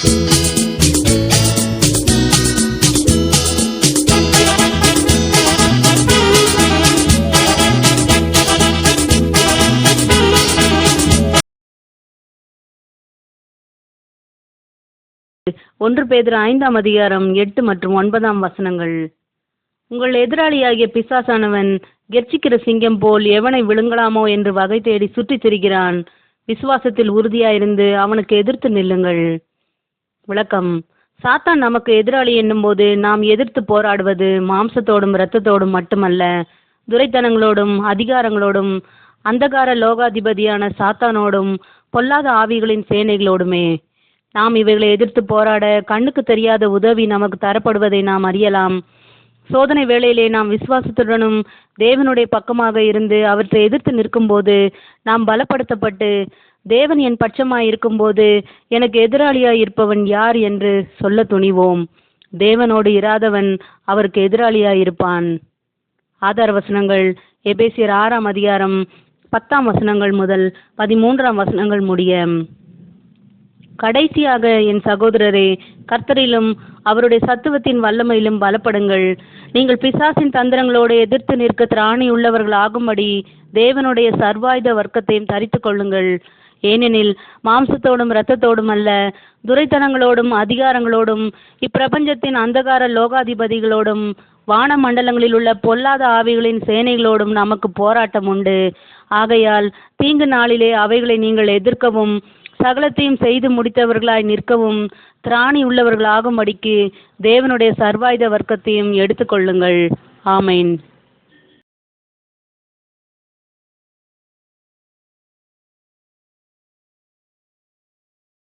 ஒன்று பேதர் ஐந்தாம் அதிகாரம் எட்டு மற்றும் ஒன்பதாம் வசனங்கள். உங்கள் எதிராளியாகிய பிசாசானவன் கெர்ச்சிக்கிற சிங்கம் போல் எவனை விழுங்கலாமோ என்று வகை தேடி சுற்றித் திரிகிறான். விசுவாசத்தில் உறுதியாயிருந்து அவனுக்கு எதிர்த்து நில்லுங்கள். விளக்கம். சாத்தான் நமக்கு எதிராளி என்னும்போது நாம் எதிர்த்து போராடுவது மாம்சத்தோடும் இரத்தத்தோடும் மட்டுமல்ல துரைத்தனங்களோடும் அதிகாரங்களோடும் அந்தகார லோகாதிபதியான சாத்தானோடும் பொல்லாத ஆவிகளின் சேனைகளோடுமே. நாம் இவைகளை எதிர்த்து போராட கண்ணுக்கு தெரியாத உதவி நமக்கு தரப்படுவதை நாம் அறியலாம். சோதனை வேளையிலே நாம் விசுவாசத்துடனும் தேவனுடைய பக்கமாக இருந்து அவற்றை எதிர்த்து நிற்கும்போது நாம் பலப்படுத்தப்பட்டு தேவன் என் பட்சமாய் இருக்கும்போது எனக்கு எதிராளியாய் இருப்பவன் யார் என்று சொல்ல துணிவோம். தேவனோடு இராதவன் அவருக்கு எதிராளியாய் இருப்பான் ஆதார வசனங்கள் எபேசியர் ஆறாம் அதிகாரம் பத்தாம் வசனங்கள் முதல் பதிமூன்றாம் வசனங்கள் முடிய. கடைசியாக என் சகோதரரே கர்த்தரிலும் அவருடைய சத்துவத்தின் வல்லமையிலும் பலப்படுங்கள். நீங்கள் பிசாசின் தந்திரங்களோடு எதிர்த்து நிற்க திராணி உள்ளவர்கள் ஆகும்படி தேவனுடைய சர்வாயுத வர்க்கத்தையும் தரித்து கொள்ளுங்கள். ஏனெனில் மாம்சத்தோடும் இரத்தத்தோடும் அல்ல துரைத்தனங்களோடும் அதிகாரங்களோடும் இப்பிரபஞ்சத்தின் அந்தகார லோகாதிபதிகளோடும் வான மண்டலங்களில் உள்ள பொல்லாத ஆவிகளின் சேனைகளோடும் நமக்கு போராட்டம் உண்டு. ஆகையால் தீங்கு நாளிலே அவைகளை நீங்கள் எதிர்க்கவும் சகலத்தையும் செய்து முடித்தவர்களாய் நிற்கவும் திராணி உள்ளவர்களாகும்படிக்கு தேவனுடைய சர்வாயுத வர்க்கத்தையும் எடுத்துக்கொள்ளுங்கள். ஆமேன்.